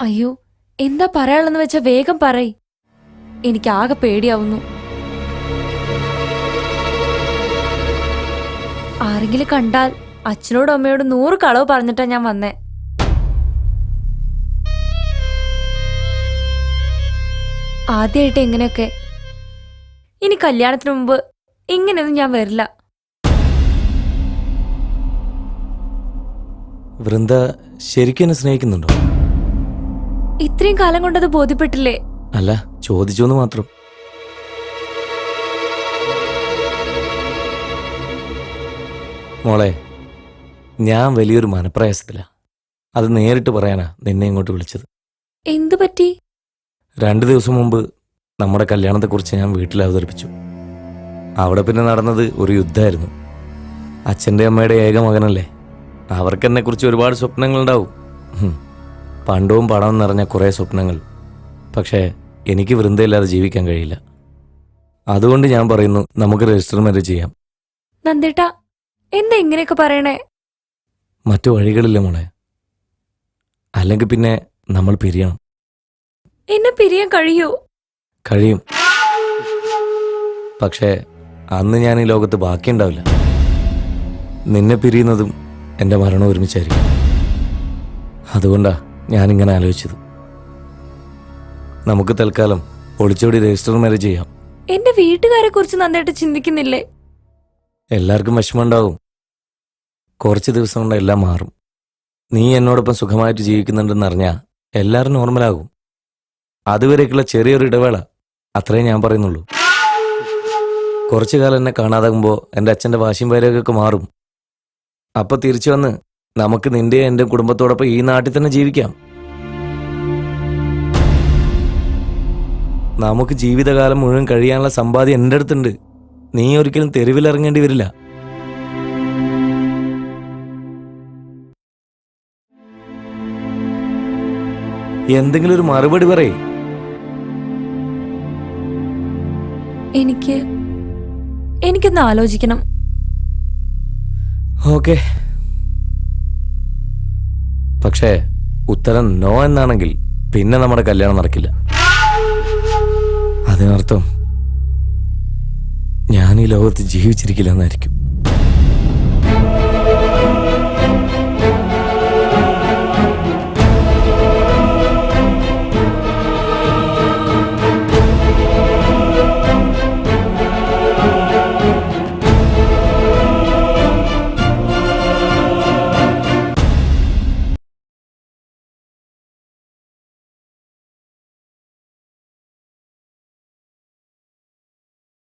അയ്യോ എന്താ പറയാനുള്ളെന്ന് വെച്ചാ വേഗം പറയ്. എനിക്ക് ആകെ പേടിയാവുന്നു. ആരെങ്കിലും കണ്ടാൽ അച്ഛനോടും അമ്മയോടും നൂറ് കളവ് പറഞ്ഞിട്ടാ ഞാൻ വന്നേ. ആദ്യമായിട്ട് എങ്ങനെയൊക്കെ? ഇനി കല്യാണത്തിന് മുമ്പ് ഇങ്ങനെയൊന്നും ഞാൻ വരില്ല. വൃന്ദ ശരിക്കും സ്നേഹിക്കുന്നുണ്ടോ? ഇത്രയും കാലം കൊണ്ടത് ബോധ്യപ്പെട്ടില്ലേ? അല്ല ചോദിച്ചോന്ന് മാത്രം. മോളെ ഞാൻ വലിയൊരു മനപ്രയാസത്തിലാ. അത് നേരിട്ട് പറയാനാ നിന്നെ ഇങ്ങോട്ട് വിളിച്ചത്. എന്തു പറ്റി? രണ്ടു ദിവസം മുമ്പ് നമ്മുടെ കല്യാണത്തെക്കുറിച്ച് ഞാൻ വീട്ടിൽ അവതരിപ്പിച്ചു. അവിടെ പിന്നെ നടന്നത് ഒരു യുദ്ധമായിരുന്നു. അച്ഛന്റെ അമ്മയുടെ ഏക മകനല്ലേ. അവർക്കെന്നെ കുറിച്ച് ഒരുപാട് സ്വപ്നങ്ങളുണ്ടാവും. പണ്ടവും പണം നിറഞ്ഞ കുറേ സ്വപ്നങ്ങൾ. പക്ഷേ എനിക്ക് വൃന്ദയില്ലാതെ ജീവിക്കാൻ കഴിയില്ല. അതുകൊണ്ട് ഞാൻ പറയുന്നു നമുക്ക് രജിസ്റ്റർ മാരേജ് ചെയ്യാം. നന്ദേട്ട എന്താ ഇങ്ങനെയൊക്കെ പറയണേ? മറ്റു വഴികളില്ല മോളെ. അല്ലെങ്കിൽ പിന്നെ നമ്മൾ പിരിയണം. എന്നെ പിരിയാൻ കഴിയൂ. കഴിയും. പക്ഷേ അന്ന് ഞാൻ ഈ ലോകത്ത് ബാക്കിയുണ്ടാവില്ല നിന്നെ പിരിയുന്നതും എന്റെ മരണം ഒരുമിച്ചായിരിക്കും. അതുകൊണ്ടാ ഞാനിങ്ങനെ ആലോചിച്ചത്. നമുക്ക് തൽക്കാലം ഒളിച്ചോടി രജിസ്റ്റർ മാരേജ് ചെയ്യാം. എന്റെ വീട്ടുകാരെ കുറിച്ച് നന്നായിട്ട് ചിന്തിക്കുന്നില്ലേ? എല്ലാവർക്കും വിഷമമുണ്ടാവും. കുറച്ച് ദിവസം കൊണ്ട് എല്ലാം മാറും. നീ എന്നോടൊപ്പം സുഖമായിട്ട് ജീവിക്കുന്നുണ്ടെന്ന് അറിഞ്ഞാൽ എല്ലാവരും നോർമലാകും. അതുവരേക്കുള്ള ചെറിയൊരു ഇടവേള അത്രേ ഞാൻ പറയുന്നുള്ളൂ. കുറച്ചു കാലം എന്നെ കാണാതാകുമ്പോൾ എന്റെ അച്ഛന്റെ വാശിയും വരയൊക്കെ മാറും. അപ്പൊ തിരിച്ചു വന്ന് നമുക്ക് നിന്റെ എന്റെ കുടുംബത്തോടൊപ്പം ഈ നാട്ടിൽ തന്നെ ജീവിക്കാം. നമുക്ക് ജീവിതകാലം മുഴുവൻ കഴിയാനുള്ള സമ്പാദ്യം എന്റെ അടുത്തുണ്ട്. നീ ഒരിക്കലും തെരുവിലിറങ്ങേണ്ടി വരില്ല. എന്തെങ്കിലും ഒരു മറുപടി പറയേ. എനിക്ക് എനിക്കൊന്ന് ആലോചിക്കണം. ഓക്കെ. പക്ഷേ ഉത്തരം നോ എന്നാണെങ്കിൽ പിന്നെ നമ്മുടെ കല്യാണം നടക്കില്ല. അതിനർത്ഥം ഞാൻ ഈ ലോകത്ത് ജീവിച്ചിരിക്കില്ല എന്നായിരിക്കും.